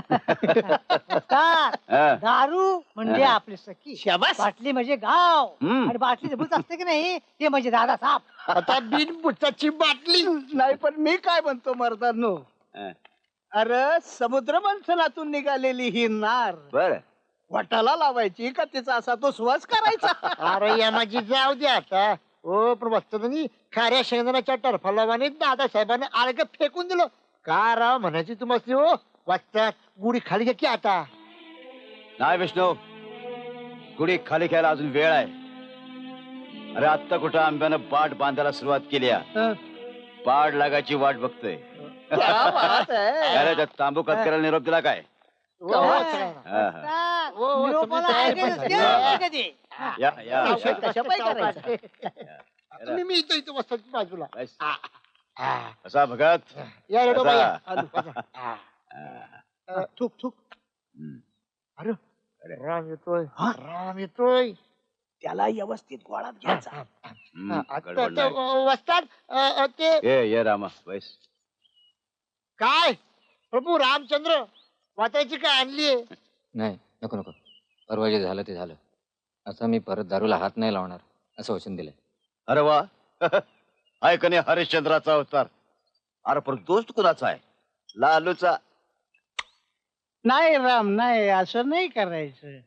हा. दारू म्हणजे हा. आपली सखी. शाबास. बाटली म्हणजे गाव. हम्म. आणि बाटली भूत असते की नाही ते म्हणजे दादा साप. आता बिन बुटाची बाटली. नाही पण मी काय म्हणतो मर्दांनो? हा. अरे समुद्र मंथनातून निघालेली ही नार बर. वटाला लावायची का तिचा असा तो सुवास करायचा? अरे या माझी जाऊ दे आता. ओ पण वस्तुनी खाऱ्या शेंगदाण्याच्या टरफलावाने दादासाहेबांनी आळग फेकून दिलं. का राव म्हणायची तुम्हाला हो? वाचतात गुढी खाली घ्या की आता? नाही विष्णू गुढी खाली घ्यायला अजून वेळ आहे. अरे आत्ता कुठं आंब्यानं बाट बांधायला सुरुवात केली आहे. पाड लागायची वाट बघतोय. क्या बात है. अरे त्या तांबू करायला निरोप दिला काय? मी इथं इथं बसतो बाजूला. कसा भगत. या हा. थुक थुक हम्म. अरे राम येतोय हा? राम येतोय त्याला व्यवस्थित गोळात घ्यायचा हम्म, हा, आता गडबड ते, नाही. अ, वस्ताद अ, अ, ते ये ये रामा बैस काय प्रभू रामचंद्र वाचायची काय आणलीये नाही नको नको. परवा जे झालं ते झालं. असं मी परत दारूला हात नाही लावणार असं वचन दिलंय. अरे वा. ऐकणे हरिश्चंद्राचा अवतार? अरे पण दोस्त कुणाचा आहे? लालूचा नाही राम नाही असं नाही करायचं.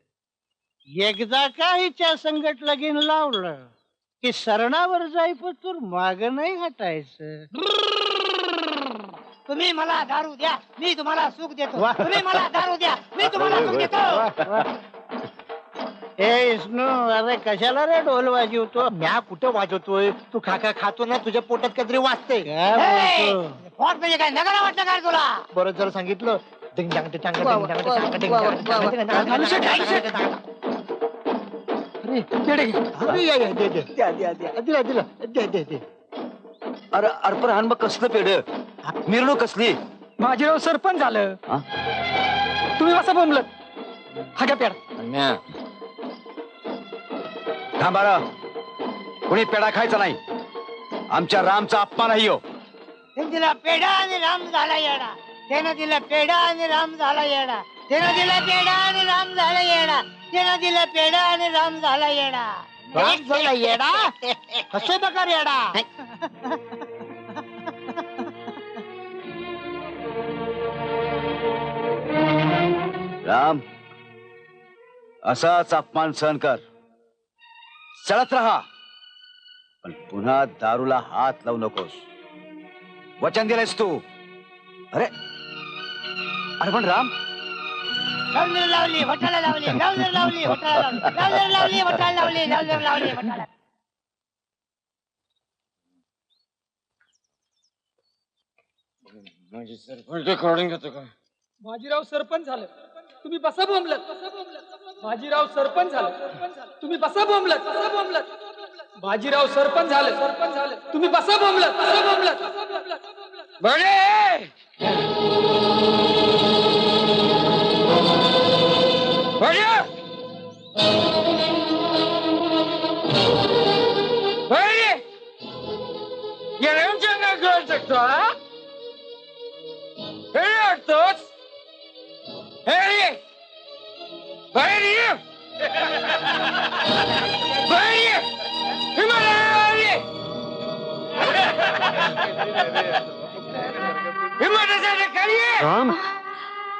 एकदा का हिच्या संकट लगीन लावलं की सरणावर जाई पतूर माग नाही हटायचं. तुम्ही मला दारू द्या मी तुम्हाला सुख देतो. तुम्ही मला दारू द्या मी तुम्हाला सुख देतो. ए विष्णू अरे कशाला रे ढोल वाजवतो? म्या कुठं वाजवतोय? तू खाका खातो ना तुझ्या पोटात काहीतरी वाचतंय काय बोलतो? फॉट म्हणजे काय नगरा वाटलं काय तुला? बरं जर सांगितलं अरे, या, या, दे, दे. द्या द्या द्या दिला दिला दे दे दे अरे अर्पण हान मग कसलं पेड मिरवणूक कसली सरपंच झालं? तुम्ही कसं बोंबलत हा घ्या पेड थांबारा कोणी पेढा खायचा नाही आमच्या रामचा अपमान आहे हो पेढा आणि राम झाला येडा त्यानं दिला पेढा आणि राम झाला येडा त्यानं दिला पेढा आणि राम झाला येडा त्यानं दिला पेढा आणि राम झाला येडा राम झाला येडा कसं बघा येडा राम असाच अपमान सहन कर. चढत राहा. पण पुन्हा दारूला हात लावू नकोस. वचन दिलंयस तू. अरे अरे पण राम. लावली लावली वटाला लावली लावली लावली वटाला लावली लावली लावली वटाला लावली लावली लावली वटाला. माझी सरपंच रेकॉर्डिंग घेतो का? माझीराव सरपंच झालं. तुम्ही बसा बोंबलत. माझीराव सरपंच झालं. तुम्ही बसा बोंबलत. बसा बोंबलत बाजीराव सरपंच झालं. सरपंच झालं तुम्ही बसा बोंबलत. बसा बोंबलत. बळे बळे हा? हे वाटतोच हे बाहेर ये. बाहेर ये. हिमालय हिमालयाच्या खाली ये. राम.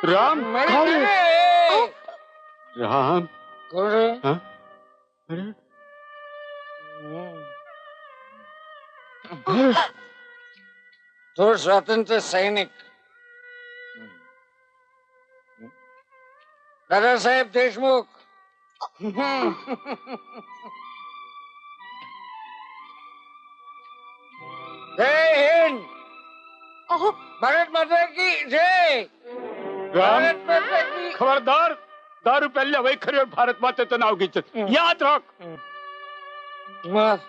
राम. खाली. राम. कोण? रे? अरे. तो स्वातंत्र्य सैनिक दादासाहेब देशमुख। जय हिंद। भारत माता की जय। भारत माता की खबरदार दारू प्यायल्या वैखरीवर भारत मातेचं नाव घ्यायचं याद राख। माफ़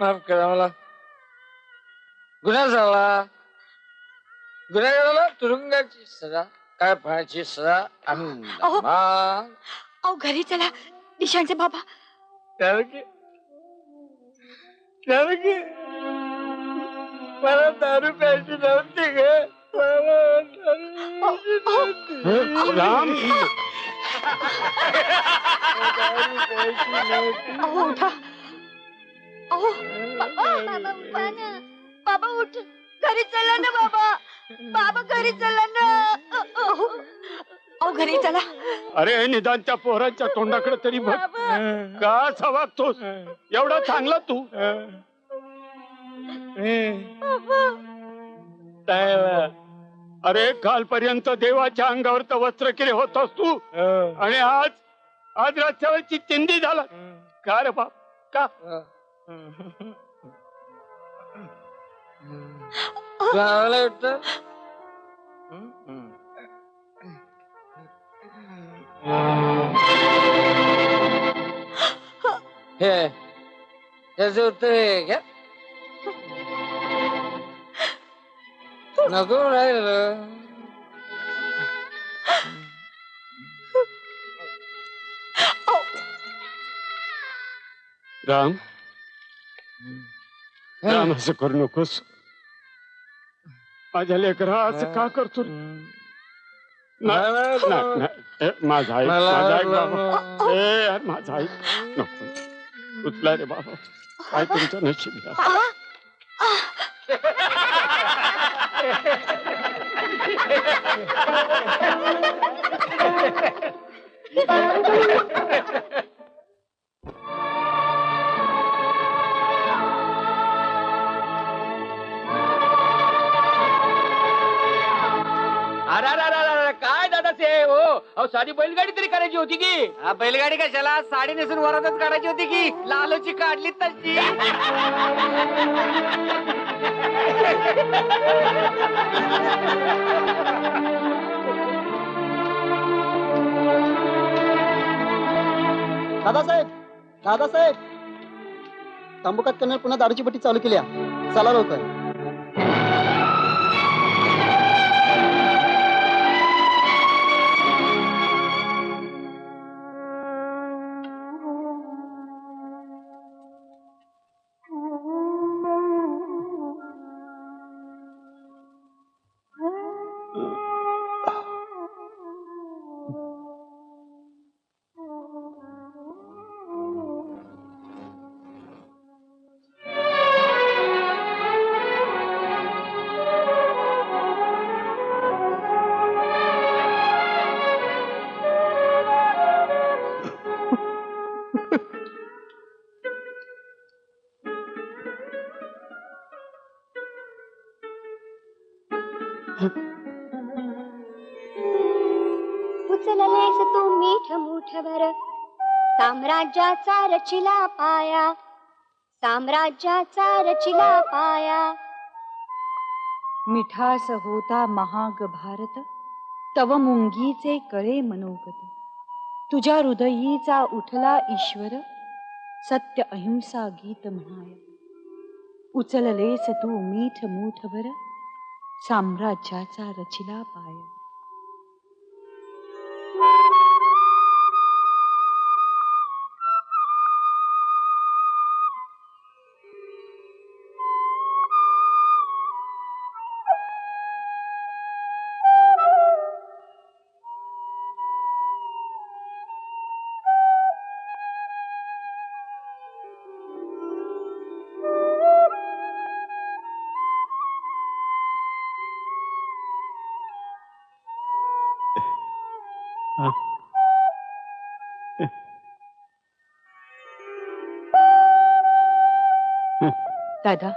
माफ़ करा मला। गुन्हा झाला गुन्हा झाला तुरुंगाची सजा काय फळाची सजा आणि अहो. अहो घरी चला दिशांचे बाबा. जानकी जानकी मला दारू प्यायची नव्हती ग. मला दारू प्यायची नव्हती. राम अहो उठा. अहो. बाबा बाबा उठा ना. बाबा उठ. घरी चला ना बाबा. बाबा घरी चला ना. अहो घरी चला. अरे निदान त्या पोरांच्या तोंडाकडे तरी बघ. का असा वागतोस एवढा चांगला तू. अरे कालपर्यंत देवाच्या अंगावर तर वस्त्र केले होतोस तू. आणि आज आज रस्त्यावरची चिंदी झाला. का रे बाप? का? हे याचं उत्तर हे घ्या नको राहिलं राम. राम असं करू नकोस. माझ्या लेकरा असं का करतो? रे? नाही, नाही, नाही. ए, माझा ऐक माझा ऐक बाबा. ए यार माझा ऐक नको. उचला रे बाबा. काय तुमचं नशीब ते हो. अहो साधी बैलगाडी तरी करायची होती की? बैलगाडी कशाला? साडी नेसून वरातच काढायची होती की? लालूची काढली तशी. दादासाहेब दादासाहेब. तांबुकात करणार पुन्हा दारूची पट्टी चालू केली. चला लवकर. उचललेस तू मीठ मुठभर. साम्राज्याचा रचिला पाया. साम्राज्याचा रचिला पाया. मिठास होता महाग भारत. तव मुंगीचे कळे मनोगत. तुझ्या हृदयीचा उठला ईश्वर. सत्य अहिंसा गीत म्हणाय. उचललेस तू मीठ मूठभर. साम्राज्याचा रचिला पाया. दादा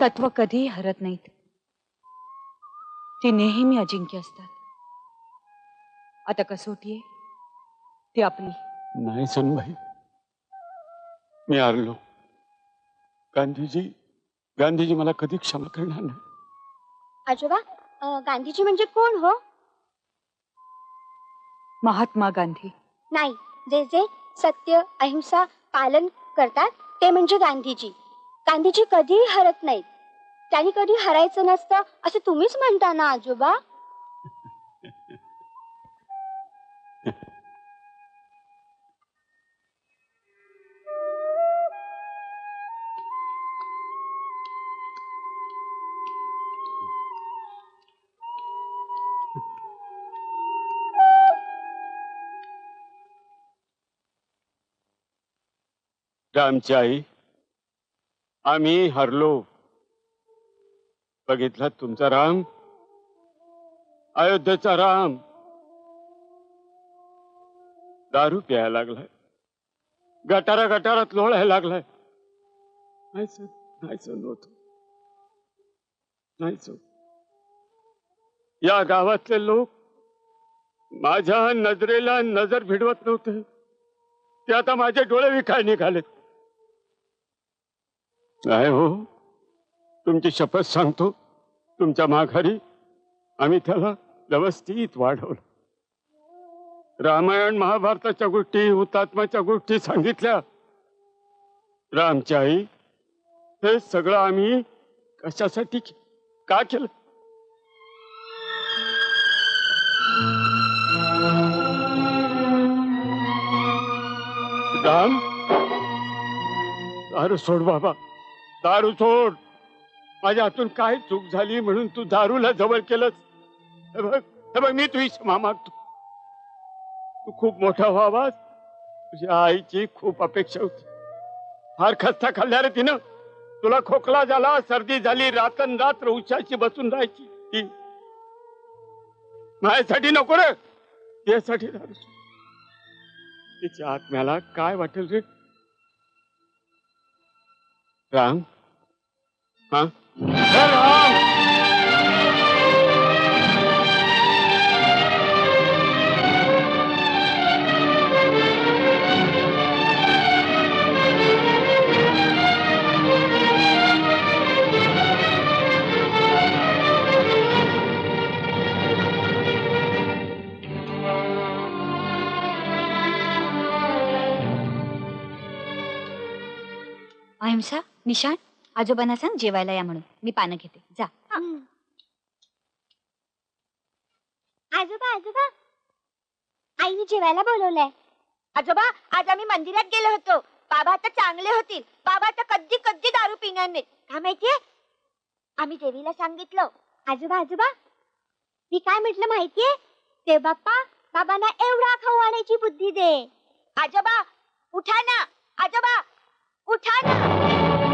तत्व कधीही हरत नाहीत. ती नेहमी अजिंक्य असतात. आता कसोटी आहे ती आपली. नाही सनबाई. मी हारलो. गांधीजी गांधीजी मला कधी क्षमा करणार नाही. आजोबा अं, गांधीजी म्हणजे कोण हो? महात्मा गांधी. नाही जे जे सत्य अहिंसा पालन करतात ते म्हणजे गांधीजी. गांधीजी कधीही हरत नाहीत. त्यांनी कधी हरायचं नसतं असं तुम्हीच म्हणता ना आजोबा? रामची आई. आम्ही हरलो. बघितला तुमचा राम? अयोध्येचा राम. दारू प्यायला लागलाय. गटारा गटारात लोळायला लागलाय. नाही सर नाही सर नव्हतं नाही सर. या गावातले लोक माझ्या नजरेला नजर भिडवत नव्हते. ते आता माझे डोळे विकाय निघालेत. नाही हो. तुमची शपथ सांगतो. तुमच्या माघारी आम्ही त्याला व्यवस्थित वाढवलं. रामायण महाभारताच्या गोष्टी हुतात्माच्या गोष्टी सांगितल्या. रामची आई हे सगळं आम्ही कशासाठी का केलं? राम? अरे सोड बाबा. दारू सोड. माझ्या हातून काय चूक झाली म्हणून तू दारूला जवळ केलंस? हे बघ हे बघ मी तुझी क्षमा मागतो. तू खूप मोठा व्हावास. तुझ्या आईची खूप अपेक्षा होती. फार खस्ता खाल्ल्या रे तिनं. तुला खोकला झाला सर्दी झाली रातन रात्र उशाशी बसून राहायची. ती माझ्यासाठी नको रे. त्यासाठी दारू तिच्या आत्म्याला काय वाटेल रे? राम हा निशाण आजोबांना सांग जेवायला या म्हणून. मी पानं घेते. जा. आजोबा आजोबा. आईने जेवायला बोलवलंय. आजोबा आज आम्ही मंदिरात गेलो होतो. बाबा आता चांगले होतील. बाबा आता कधी कधी दारू पिणार नाहीत. का माहितीये? आम्ही देवीला सांगितलं. आजोबा आजोबा मी काय म्हटलं माहितीये? ते बाप्पा बाबांना एवढा खाऊ आणायची बुद्धी दे. आजोबा उठा ना. आजोबा उठा ना.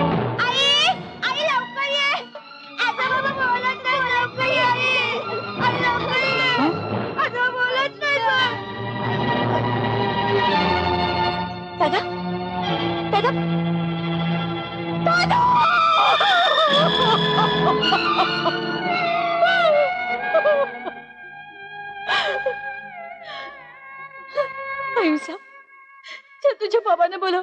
अहिंसा तुझ्या बाबाने बोलव.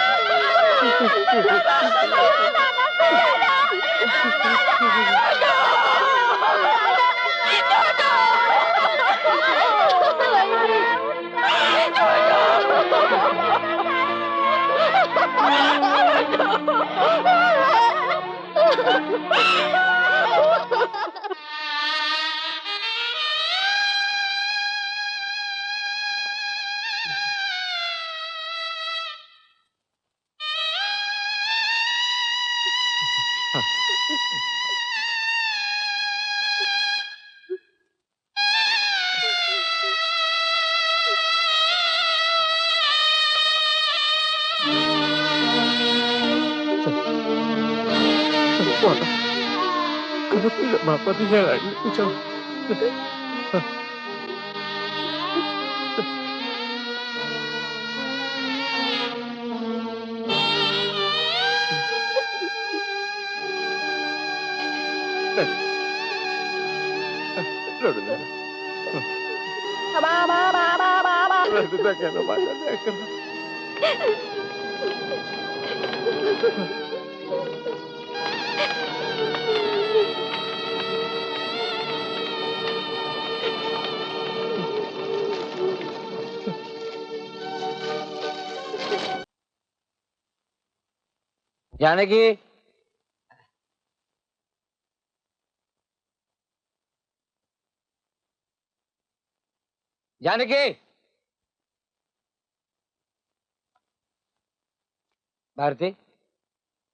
बापा तुझ्या तुझ्या रडू नका. रडू नका ना माझ्या लेकरं. जानकी जानकी भारती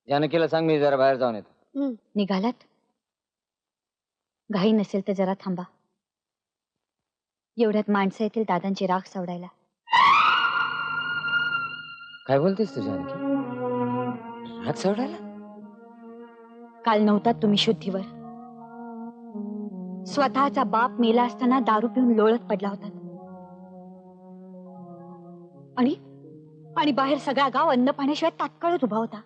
जानकीला सांग मी जरा बाहेर जाऊन येतो. निघालात? घाई नसेल तर जरा थांबा. एवढ्यात माणसं येतील दादांची राख सोडायला काय बोलतेस तू जानकी? राग सोडायला काल नव्हता तुम्ही शुद्धीवर. स्वतःचा बाप मेला असताना दारू पिऊन लोळत पडला होता. आणि आणि बाहेर सगळा गाव अन्न पाण्याशिवाय तात्काळच उभा होता.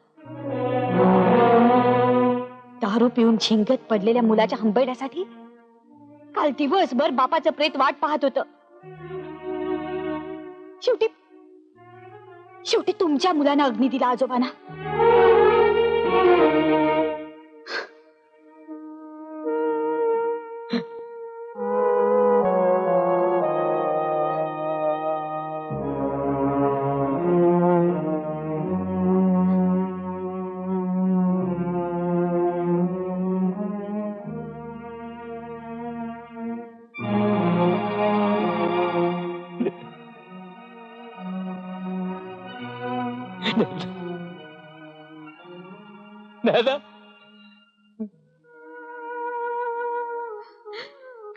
दारू पिऊन झिंगत पडलेल्या मुलाच्या हंबेड्यासाठी काल दिवसभर बापाचं प्रेत वाट पाहत होत. शेवटी शेवटी तुमच्या मुलांना अग्नी दिला आजोबांना. दादा?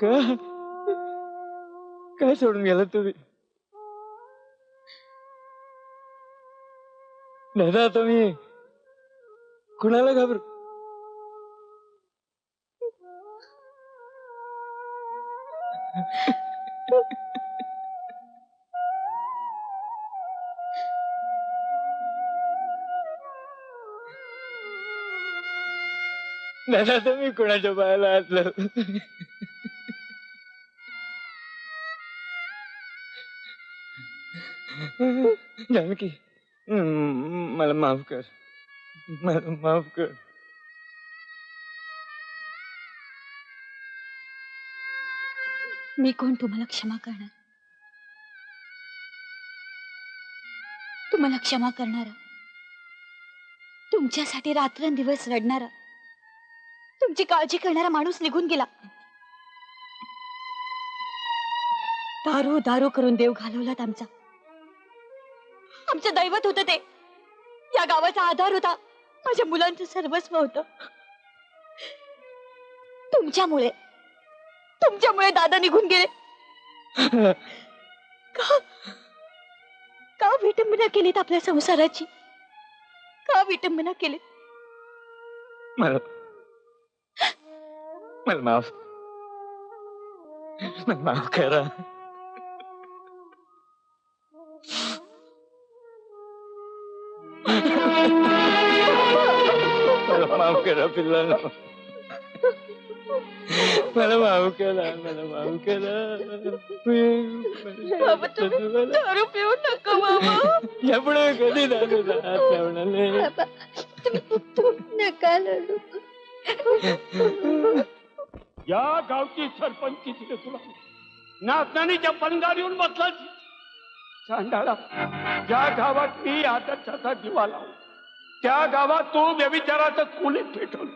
का? काय सोडून गेला तुम्ही? दादा तुम्ही कुणाला घाबर? दादा तुम्ही कुणाच्या पायाला हातलं जानकी हम्म, मला माफ कर. मला माफ कर. मी कोण तुम्हाला क्षमा करणार? तुम्हाला क्षमा करणारा? तुमच्यासाठी रात्रंदिवस रडणारा? तुमची काळजी करणारा माणूस निघून गेला. दारू दारू करून देव घालवलात आमचा. आमचं दैवत होतं ते. या गावाचा आधार होता. माझ्या मुलांचं सर्वस्व होत. तुमच्यामुळे. तुमच्यामुळे दादा निघून गेले. का? का विटंबना केलीत आपल्या संसाराची? का विटंबना केली मला माफ मला माफ करा मला माफ करा पिल्लांना मला माफ करा मला माफ करा दारू पिऊ नका बाबा यापुढे कधी दारू हात लावणार नाही नका लढू या गावची सरपंच तिथे तुला नाचण्याच्या पणगार येऊन बसला सांडाळा ज्या गावात मी आदर्शाचा दिवा लावू त्या गावात तू व्यविचाराचं कुणीत पेटवलं?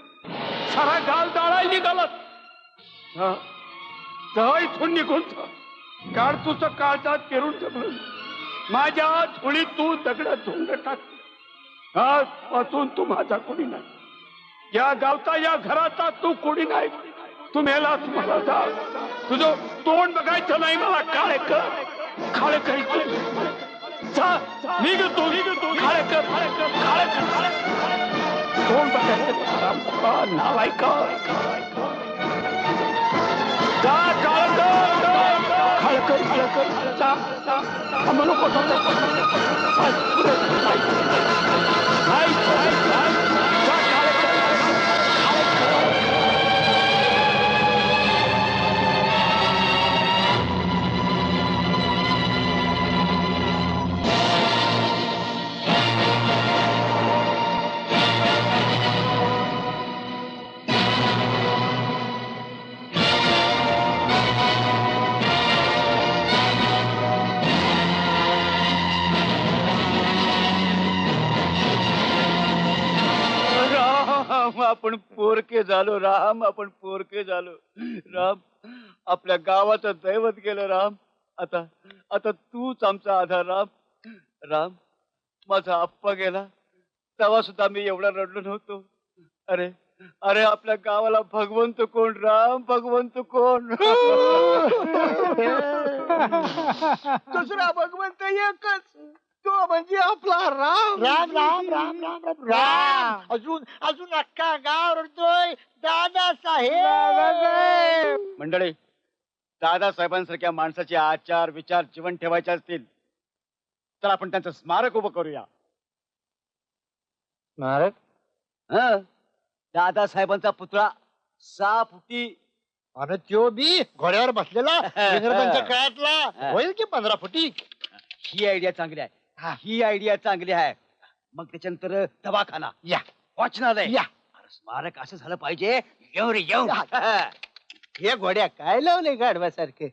सारा गाल दाळायला निघालात हा. इथून निघून जा. काळ तुझं काळजात पेरून जमलं माझ्या झोळीत तू दगड धोंड टाक. आजपासून तू माझा कोणी नाही. या गावचा या घराचा तू कोणी नाही. तुम्हाला तुम्हाला जा तुझं तोंड बघायचं नाही मला काळे कर. काळे करायचं जा. निघ तू निघ तू. काळे कर काळे कर तोंड बघायचं नावाय का जा काळ कर काळ कर काळ कर. जा थांबू झालो राम. आपण पोरके झालो. राम आपल्या गावाचं दैवत गेलं राम. आता आता तूच आमचा आधार राम. राम माझा आप्पा गेला. तेव्हा सुद्धा मी एवढा रडलो नव्हतो. अरे अरे आपल्या गावाला भगवंत कोण? राम भगवंत कोण? दुसरा भगवंत एकच. तो म्हणजे आपला राम राम राम राम राम राम राम अजून अजून अख्खा गाव रडतोय दादा साहेब मंडळी दादासाहेबांसारख्या माणसाचे आचार विचार जीवन ठेवायचे असतील तर आपण त्यांचं स्मारक उभं करूया स्मारक हं? दादासाहेबांचा पुतळा सहा फुटी आणि त्यो बी घोड्यावर बसलेला इंग्रजांच्या काळातला होईल की पंधरा फुटी ही आयडिया चांगली आहे ही. आयडिया चांगली आहे. मग त्याच्यानंतर दवाखाना. या. वाचनालय. या. अरे स्मारक असं झालं पाहिजे. येऊ रे येऊ. हे. घोड्या काय लावले गाढवासारखे?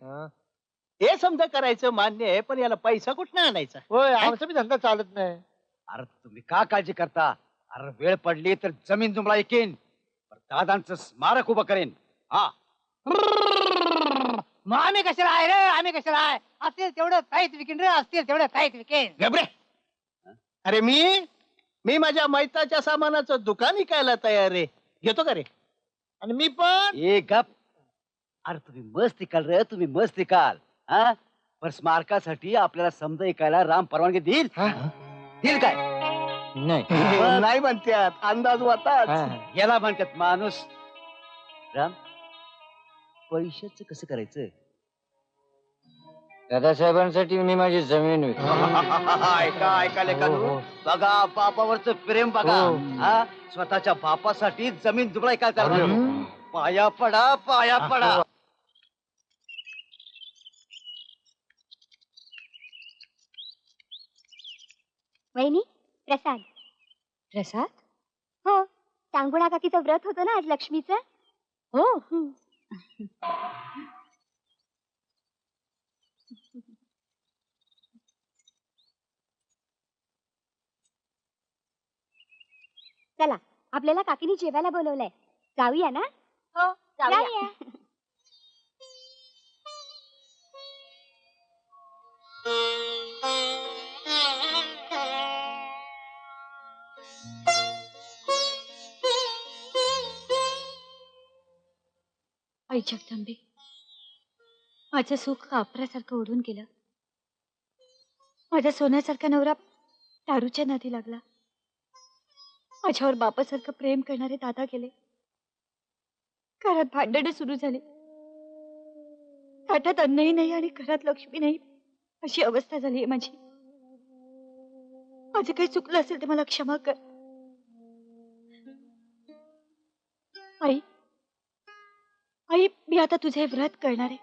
हे. समजा करायचं मान्य आहे पण याला पैसा कुठनं आणायचा? होय आमचा बी धंदा चालत नाही. अरे तुम्ही का काळजी करता? अरे वेळ पडली तर जमीन तुम्हाला ऐकेन. दादांचं स्मारक उभं करेन. हा. मग आम्ही कशाला आहे रे? आम्ही कशाला आहे? असतील तेवढं ताईत विकेन रे असतील तेवढं ताईत विकेन. घबरे. अरे मी मी माझ्या मैताच्या सामानाचं दुकान विकायला तयार आहे. घेतो का रे? आणि मी पण ए गप. अरे तुम्ही मस्त इकाल रे तुम्ही मस्त इकाल हा? पण स्मारकासाठी आपल्याला समजा ऐकायला राम परवानगी देईल. देईल काय? नाही. नाही म्हणतात अंदाज वाताच याला म्हणतात माणूस. राम पैशाच कसं करायचं दादासाहेबांसाठी मी माझी जमीन ऐका ऐका लेखानू. बघा बापावरच प्रेम बघा. हा. स्वतःच्या बापासाठी जमीन जुबळाय काय करणार? पाया पडा पाया पडा. वहिनी प्रसाद. प्रसाद? हो सांगुणा काकीचं व्रत होतं ना आज लक्ष्मीचं? हो. चला आपल्याला काकीने जेवायला बोलवलंय. जाऊया ना? हो जाऊया. आई जगदंबे माझं सुख कापरासारखं ओढून गेलं. माझ्या सोन्यासारखा नवरा दारूच्या नादी लागला. माझ्यावर बापासारखं प्रेम करणारे दादा गेले. घरात भांडणं सुरू झाली. ताटात अन्नही नाही आणि घरात लक्ष्मी नाही. अशी अवस्था झाली आहे माझी. माझं काही चुकलं असेल तर मला क्षमा कर. आई आई मी आता तुझे व्रत करणार आहे.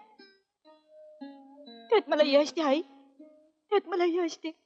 त्यात मला यश दे आई. त्यात मला यश दे.